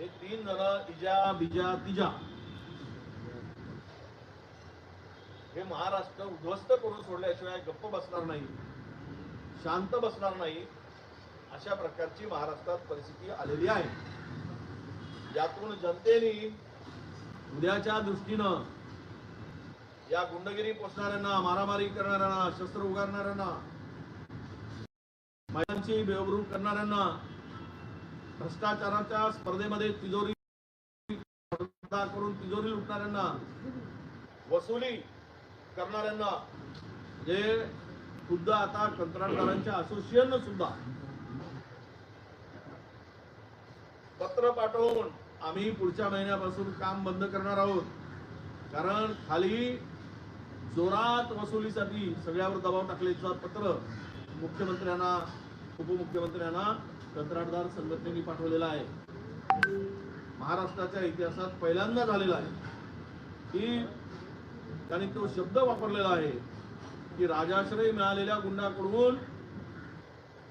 हे तीन जण इजा बिजा तिजा. हे महाराष्ट्र उद्ध्वस्त करून सोडल्याशिवाय गप्प बसणार नाही. शांत बसणार नाही. अशा प्रकारची महाराष्ट्रात परिस्थिती आलेली आहे. यातून जनतेने उद्याच्या दृष्टीनं या गुंडगिरी पोचणाऱ्यांना मारामारी करणाऱ्यांना शस्त्र उगारणाऱ्यांना महिलांची बेवरूप करणाऱ्यांना भ्रष्टाचाराच्या स्पर्धेमध्ये तिजोरी करून तिजोरी लुटणाऱ्यांना वसुली करणाऱ्यांना जे खुद्द आता कंत्राटदारांच्या असोसिएशन सुद्धा पत्र पाठवून आम्ही पुढच्या महिन्यापासून काम बंद करणार आहोत. कारण खाली जोरात वसुलीसाठी सगळ्यावर दबाव टाकल्याचं पत्र मुख्यमंत्र्यांना उपमुख्यमंत्र्यांना कंत्राटदार संघटनेने पाठवलेला आहे. महाराष्ट्राच्या इतिहासात पहिल्यांदा झालेला आहे. की त्यांनी तो शब्द वापरलेला आहे की राजाश्रय मिळालेल्या गुंडाकडून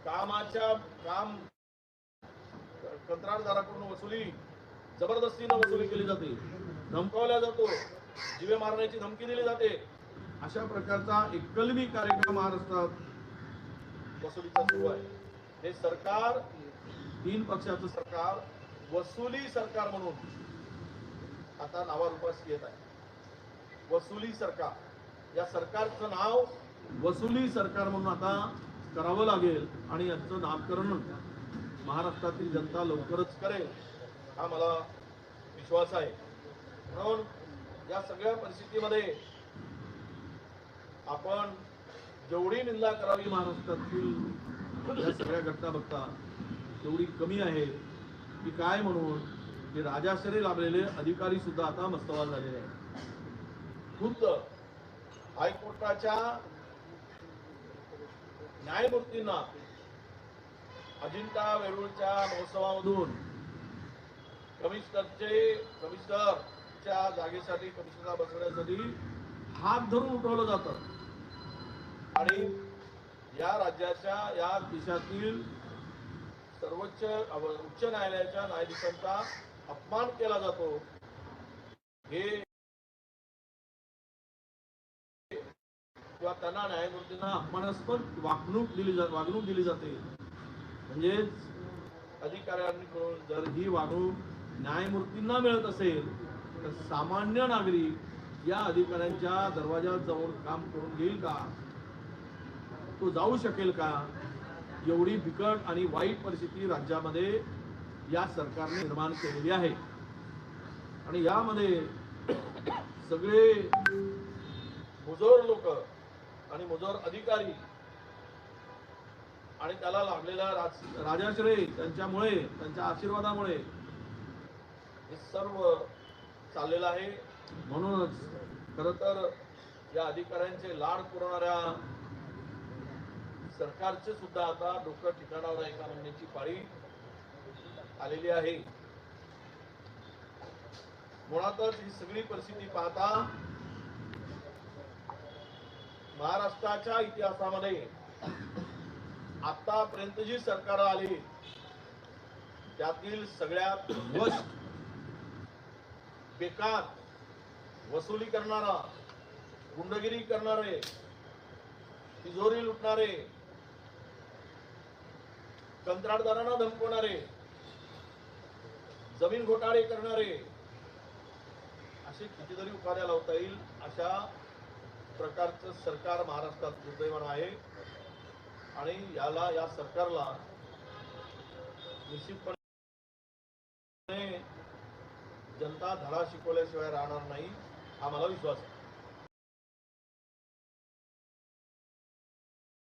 कामाच्या काम कंत्राटदाराकडून वसुली जबरदस्तीनं वसुली केली जाते. धमकावला जातो. जीवे मारण्याची धमकी दिली जाते. अशा प्रकारचा एक कलमी कार्यक्रम महाराष्ट्रात वसुलीचा सुरू आहे. हे सरकार तीन पक्षाचं सरकार वसुली सरकार म्हणून आता नावारूपास येत आहे. वसुली सरकार. या सरकारचं नाव वसुली सरकार म्हणून आता करावं लागेल आणि याचं नामकरण महाराष्ट्रातील जनता लवकरच करेल हा मला विश्वास आहे. म्हणून या सगळ्या परिस्थितीमध्ये आपण जेवढी निंदा करावी महाराष्ट्रातील या सगळ्या घटना बघता तेवढी कमी आहे की काय म्हणून की राजाश्रय लाभलेले अधिकारी सुद्धा आता मस्तवाल झालेले आहेत. खुद्द हायकोर्टाच्या न्यायमूर्तींना अजिंठा वेरूळच्या महोत्सवामधून कमिशनरचे कमिशनरच्या जागेसाठी कमिशनरला बसवण्यासाठी हात धरून उठवलं जातं. आणि या राज्याच्या या देशातील सर्वोच्च उच्च न्यायालयाच्या न्यायाधीशांचा अपमान केला जातो. हे किंवा त्यांना न्यायमूर्तींना अपमानास्पद वागणूक दिली जा वागणूक दिली जाते. म्हणजेच अधिकाऱ्यांकडून जर ही वागणूक न्यायमूर्तींना मिळत असेल तर सामान्य नागरिक या अधिकाऱ्यांच्या दरवाजात जाऊन काम करून घेईल का? तो जाऊ शकेल का? एवढी बिकट आणि वाईट परिस्थिती राज्यामध्ये या सरकारने निर्माण केलेली आहे. आणि यामध्ये सगळे मुजोर लोक आणि मुजोर अधिकारी आणि त्याला लाभलेला राज राजाश्रय त्यांच्यामुळे त्यांच्या आशीर्वादामुळे हे सर्व चाललेलं आहे. म्हणूनच खरं तर या अधिकाऱ्यांचे लाड पुरवणाऱ्या सरकारचे सुद्धा आता डोकं ठिकाणावर आहे का म्हणण्याची पाळी आलेली आहे. मुळातच ही सगळी परिस्थिती पाहता महाराष्ट्राच्या इतिहासामध्ये आतापर्यंत जी सरकार आली त्यातील सगळ्यात वस्ट बेकार वसुली करणारा गुंडगिरी करणारे तिजोरी लुटणारे कंत्राटदारांना धमकवणारे जमीन घोटाळे करणारे असे कितीतरी उपाध्या लावता येईल अशा प्रकारचं सरकार महाराष्ट्रात दुर्दैवान आहे. आणि याला या सरकारला निश्चितपणे जनता धडा शिकवल्याशिवाय राहणार नाही हा मला विश्वास आहे.